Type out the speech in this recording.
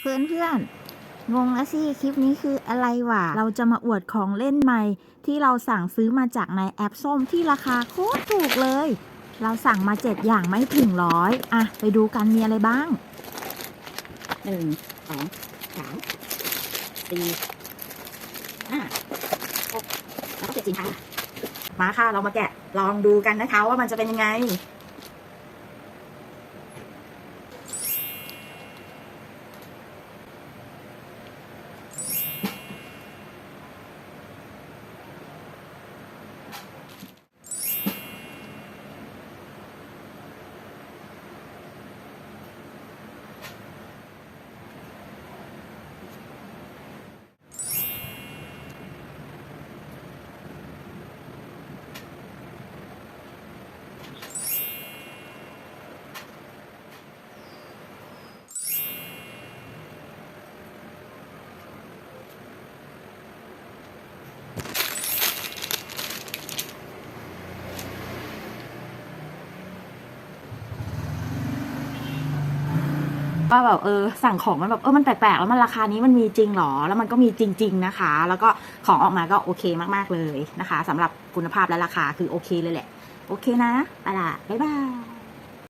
เพื่อนเพื่อนงงแล้วสิคลิปนี้คืออะไรวะ เราจะมาอวดของเล่นใหม่ ที่เราสั่งซื้อมาจากในแอปส้มที่ราคาโคตรถูกเลย เราสั่งมาเจ็ดอย่างไม่ถึงร้อยอะไปดูกันมีอะไรบ้างหนึ่งสองสามสี่ห้าหกแล้วก็เจ็ดสินค้ามาค่ะ เรามาแกะลองดูกันนะคะว่ามันจะเป็นยังไง ว่าแบบเออสั่งของมันแบบเออมันแปลกๆแล้วมันราคานี้มันมีจริงหรอ แล้วมันก็มีจริง ๆนะคะ แล้วก็ของออกมาก็โอเคมากๆเลยนะคะสำหรับคุณภาพและราคาคือโอเคเลยแหละ โอเคนะไปละบ๊ายบาย